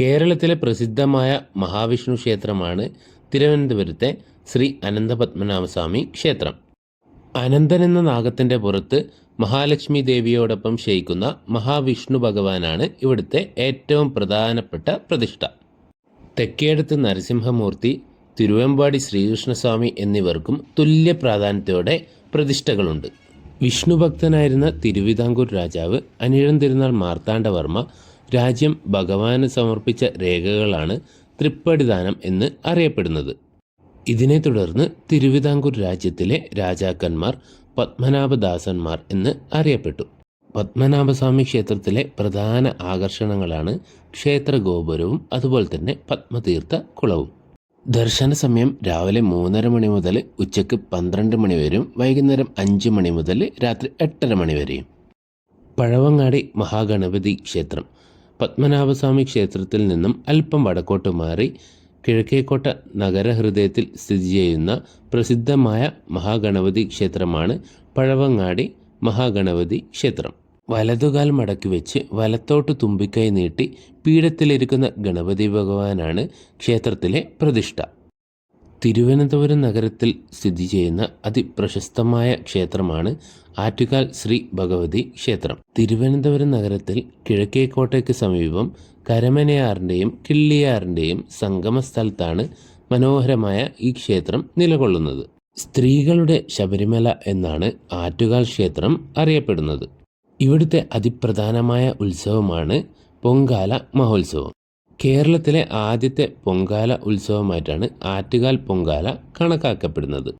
കേരളത്തിലെ പ്രസിദ്ധമായ മഹാവിഷ്ണു ക്ഷേത്രമാണ് തിരുവനന്തപുരത്തെ ശ്രീ അനന്തപത്മനാഭസ്വാമി ക്ഷേത്രം. അനന്തൻ എന്ന നാഗത്തിന്റെ പുറത്ത് മഹാലക്ഷ്മി ദേവിയോടൊപ്പം ശയിക്കുന്ന മഹാവിഷ്ണു ഭഗവാനാണ് ഇവിടുത്തെ ഏറ്റവും പ്രധാനപ്പെട്ട പ്രതിഷ്ഠ. തെക്കേടത്ത് നരസിംഹമൂർത്തി തിരുവമ്പാടി ശ്രീകൃഷ്ണസ്വാമി എന്നിവർക്കും തുല്യ പ്രാധാന്യത്തോടെ പ്രതിഷ്ഠകളുണ്ട്. വിഷ്ണു ഭക്തനായിരുന്ന തിരുവിതാംകൂർ രാജാവ് അനിഴം തിരുനാൾ മാർത്താണ്ഡവർമ്മ രാജ്യം ഭഗവാന് സമർപ്പിച്ച രേഖകളാണ് തൃപ്പടിദാനം എന്ന് അറിയപ്പെടുന്നത്. ഇതിനെ തുടർന്ന് തിരുവിതാംകൂർ രാജ്യത്തിലെ രാജാക്കന്മാർ പത്മനാഭദാസന്മാർ എന്ന് അറിയപ്പെട്ടു. പത്മനാഭസ്വാമി ക്ഷേത്രത്തിലെ പ്രധാന ആകർഷണങ്ങളാണ് ക്ഷേത്ര ഗോപുരവും അതുപോലെ തന്നെ പത്മതീർത്ഥ കുളവും. ദർശന സമയം രാവിലെ മൂന്നര മണി മുതൽ ഉച്ചയ്ക്ക് പന്ത്രണ്ട് മണി വരെയും വൈകുന്നേരം അഞ്ച് മണി മുതൽ രാത്രി എട്ടര മണി വരെയും. പഴവങ്ങാടി മഹാഗണപതി ക്ഷേത്രം പത്മനാഭസ്വാമി ക്ഷേത്രത്തിൽ നിന്നും അല്പം വടക്കോട്ട് മാറി കിഴക്കേക്കോട്ട നഗരഹൃദയത്തിൽ സ്ഥിതി ചെയ്യുന്ന പ്രസിദ്ധമായ മഹാഗണപതി ക്ഷേത്രമാണ് പഴവങ്ങാടി മഹാഗണപതി ക്ഷേത്രം. വലതുകാൽ മടക്കി വെച്ച് വലത്തോട്ട് തുമ്പിക്കൈ നീട്ടി പീഠത്തിലിരിക്കുന്ന ഗണപതി ഭഗവാനാണ് ക്ഷേത്രത്തിലെ പ്രതിഷ്ഠ. തിരുവനന്തപുരം നഗരത്തിൽ സ്ഥിതി ചെയ്യുന്ന അതിപ്രശസ്തമായ ക്ഷേത്രമാണ് ആറ്റുകാൽ ശ്രീ ഭഗവതി ക്ഷേത്രം. തിരുവനന്തപുരം നഗരത്തിൽ കിഴക്കേക്കോട്ടയ്ക്ക് സമീപം കരമനയാറിന്റെയും കിള്ളിയാറിന്റെയും സംഗമ സ്ഥലത്താണ് മനോഹരമായ ഈ ക്ഷേത്രം നിലകൊള്ളുന്നത്. സ്ത്രീകളുടെ ശബരിമല എന്നാണ് ആറ്റുകാൽ ക്ഷേത്രം അറിയപ്പെടുന്നത്. ഇവിടുത്തെ അതിപ്രധാനമായ ഉത്സവമാണ് പൊങ്കാല മഹോത്സവം. കേരളത്തിലെ ആദ്യത്തെ പൊങ്കാല ഉത്സവമായിട്ടാണ് ആറ്റുകാൽ പൊങ്കാല കണക്കാക്കപ്പെടുന്നത്.